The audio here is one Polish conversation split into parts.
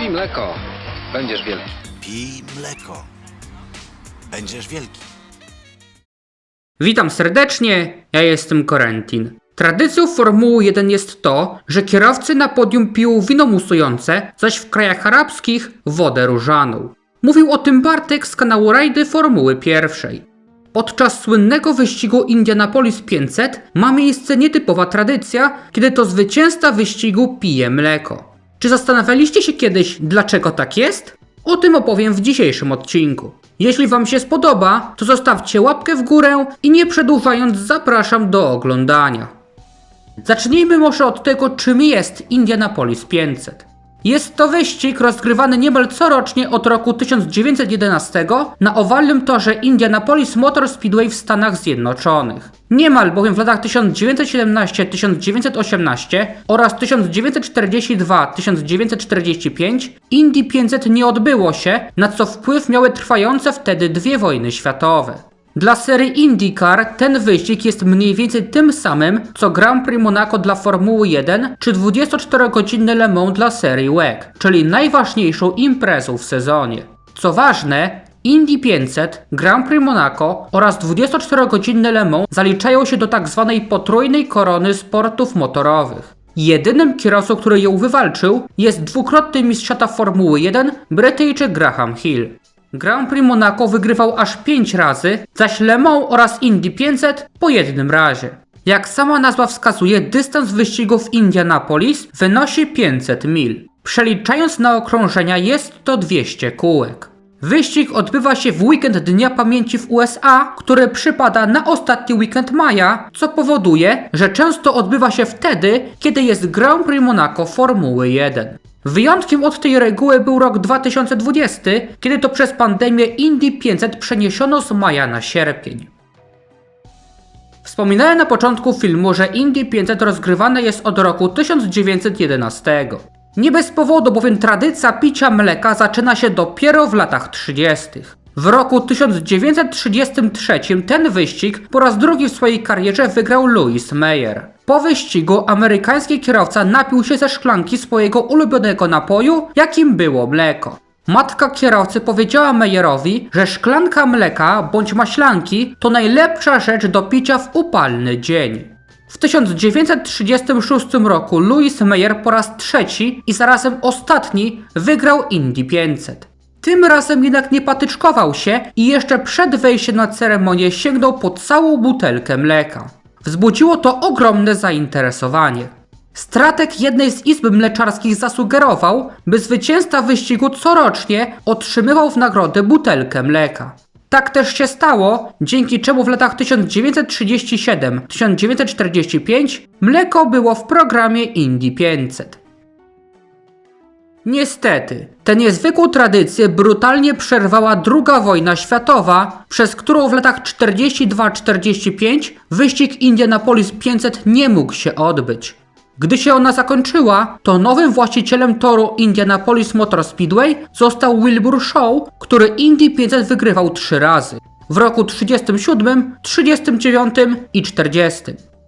Pij mleko. Będziesz wielki. Pij mleko. Będziesz wielki. Witam serdecznie, ja jestem Korentin. Tradycją Formuły 1 jest to, że kierowcy na podium piją wino musujące, zaś w krajach arabskich wodę różaną. Mówił o tym Bartek z kanału Rajdy Formuły 1. Podczas słynnego wyścigu Indianapolis 500 ma miejsce nietypowa tradycja, kiedy to zwycięzca wyścigu pije mleko. Czy zastanawialiście się kiedyś, dlaczego tak jest? O tym opowiem w dzisiejszym odcinku. Jeśli Wam się spodoba, to zostawcie łapkę w górę i nie przedłużając zapraszam do oglądania. Zacznijmy może od tego, czym jest Indianapolis 500. Jest to wyścig rozgrywany niemal corocznie od roku 1911 na owalnym torze Indianapolis Motor Speedway w Stanach Zjednoczonych. Niemal bowiem w latach 1917-1918 oraz 1942-1945 Indy 500 nie odbyło się, na co wpływ miały trwające wtedy dwie wojny światowe. Dla serii IndyCar ten wyścig jest mniej więcej tym samym, co Grand Prix Monaco dla Formuły 1 czy 24-godzinny Le Mans dla serii WEC, czyli najważniejszą imprezą w sezonie. Co ważne, Indy 500, Grand Prix Monaco oraz 24-godzinny Le Mans zaliczają się do tzw. potrójnej korony sportów motorowych. Jedynym kierowcą, który ją wywalczył, jest dwukrotny mistrz świata Formuły 1 Brytyjczyk Graham Hill. Grand Prix Monaco wygrywał aż 5 razy, zaś Le Mans oraz Indy 500 po jednym razie. Jak sama nazwa wskazuje, dystans wyścigu w Indianapolis wynosi 500 mil. Przeliczając na okrążenia jest to 200 kółek. Wyścig odbywa się w weekend Dnia Pamięci w USA, który przypada na ostatni weekend maja, co powoduje, że często odbywa się wtedy, kiedy jest Grand Prix Monaco Formuły 1. Wyjątkiem od tej reguły był rok 2020, kiedy to przez pandemię Indy 500 przeniesiono z maja na sierpień. Wspominałem na początku filmu, że Indy 500 rozgrywane jest od roku 1911. Nie bez powodu, bowiem tradycja picia mleka zaczyna się dopiero w latach 30. W roku 1933 ten wyścig po raz drugi w swojej karierze wygrał Louis Meyer. Po wyścigu amerykański kierowca napił się ze szklanki swojego ulubionego napoju, jakim było mleko. Matka kierowcy powiedziała Meyerowi, że szklanka mleka bądź maślanki to najlepsza rzecz do picia w upalny dzień. W 1936 roku Louis Meyer po raz trzeci i zarazem ostatni wygrał Indy 500. Tym razem jednak nie patyczkował się i jeszcze przed wejściem na ceremonię sięgnął po całą butelkę mleka. Wzbudziło to ogromne zainteresowanie. Strateg jednej z izb mleczarskich zasugerował, by zwycięzca wyścigu corocznie otrzymywał w nagrodę butelkę mleka. Tak też się stało, dzięki czemu w latach 1937-1945 mleko było w programie Indy 500. Niestety, tę niezwykłą tradycję brutalnie przerwała II wojna światowa, przez którą w latach 42-45 wyścig Indianapolis 500 nie mógł się odbyć. Gdy się ona zakończyła, to nowym właścicielem toru Indianapolis Motor Speedway został Wilbur Shaw, który Indy 500 wygrywał trzy razy. W roku 37, 39 i 40.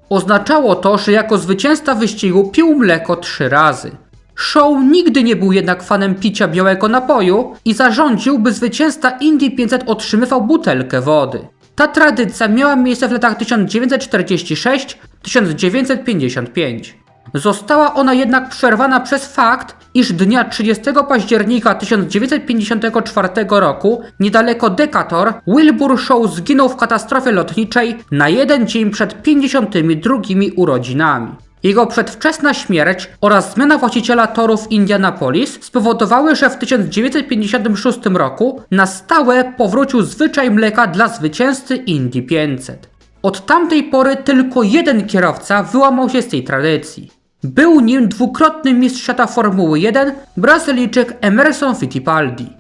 Oznaczało to, że jako zwycięzca wyścigu pił mleko trzy razy. Shaw nigdy nie był jednak fanem picia białego napoju i zarządził, by zwycięzca Indy 500 otrzymywał butelkę wody. Ta tradycja miała miejsce w latach 1946-1955. Została ona jednak przerwana przez fakt, iż dnia 30 października 1954 roku niedaleko Decatur Wilbur Shaw zginął w katastrofie lotniczej na jeden dzień przed 52 urodzinami. Jego przedwczesna śmierć oraz zmiana właściciela torów Indianapolis spowodowały, że w 1956 roku na stałe powrócił zwyczaj mleka dla zwycięzcy Indy 500. Od tamtej pory tylko jeden kierowca wyłamał się z tej tradycji. Był nim dwukrotny mistrz świata Formuły 1, Brazylijczyk Emerson Fittipaldi.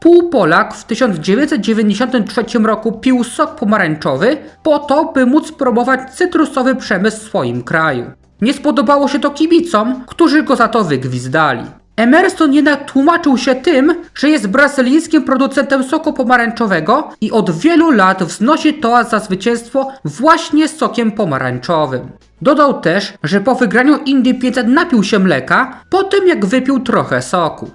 Półpolak w 1993 roku pił sok pomarańczowy po to, by móc promować cytrusowy przemysł w swoim kraju. Nie spodobało się to kibicom, którzy go za to wygwizdali. Emerson jednak tłumaczył się tym, że jest brazylijskim producentem soku pomarańczowego i od wielu lat wznosi toast za zwycięstwo właśnie sokiem pomarańczowym. Dodał też, że po wygraniu Indy 500 napił się mleka, po tym jak wypił trochę soku.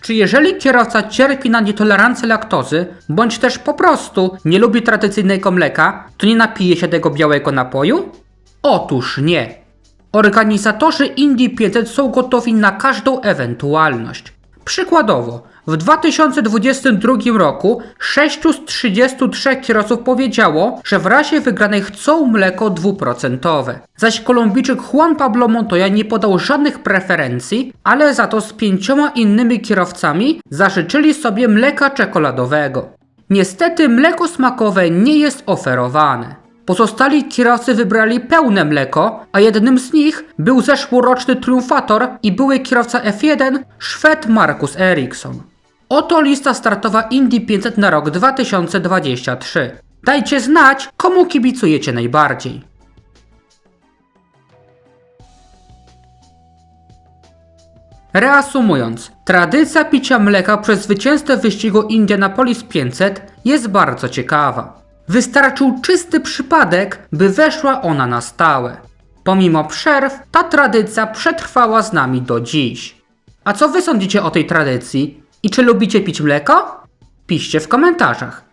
czy jeżeli kierowca cierpi na nietolerancję laktozy, bądź też po prostu nie lubi tradycyjnego mleka, to nie napije się tego białego napoju? Otóż nie. Organizatorzy Indie 500 są gotowi na każdą ewentualność. Przykładowo, w 2022 roku 6 z 33 kierowców powiedziało, że w razie wygranej chcą mleko dwuprocentowe. Zaś Kolumbijczyk Juan Pablo Montoya nie podał żadnych preferencji, ale za to z pięcioma innymi kierowcami zażyczyli sobie mleka czekoladowego. Niestety mleko smakowe nie jest oferowane. Pozostali kierowcy wybrali pełne mleko, a jednym z nich był zeszłoroczny triumfator i były kierowca F1 Szwed Markus Eriksson. Oto lista startowa Indy 500 na rok 2023. Dajcie znać, komu kibicujecie najbardziej. Reasumując, tradycja picia mleka przez zwycięzcę wyścigu Indianapolis 500 jest bardzo ciekawa. Wystarczył czysty przypadek, by weszła ona na stałe. Pomimo przerw, ta tradycja przetrwała z nami do dziś. A co wy sądzicie o tej tradycji? I czy lubicie pić mleko? Piszcie w komentarzach.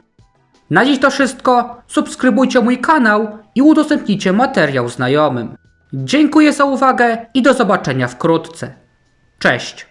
Na dziś to wszystko. Subskrybujcie mój kanał i udostępnijcie materiał znajomym. Dziękuję za uwagę i do zobaczenia wkrótce. Cześć!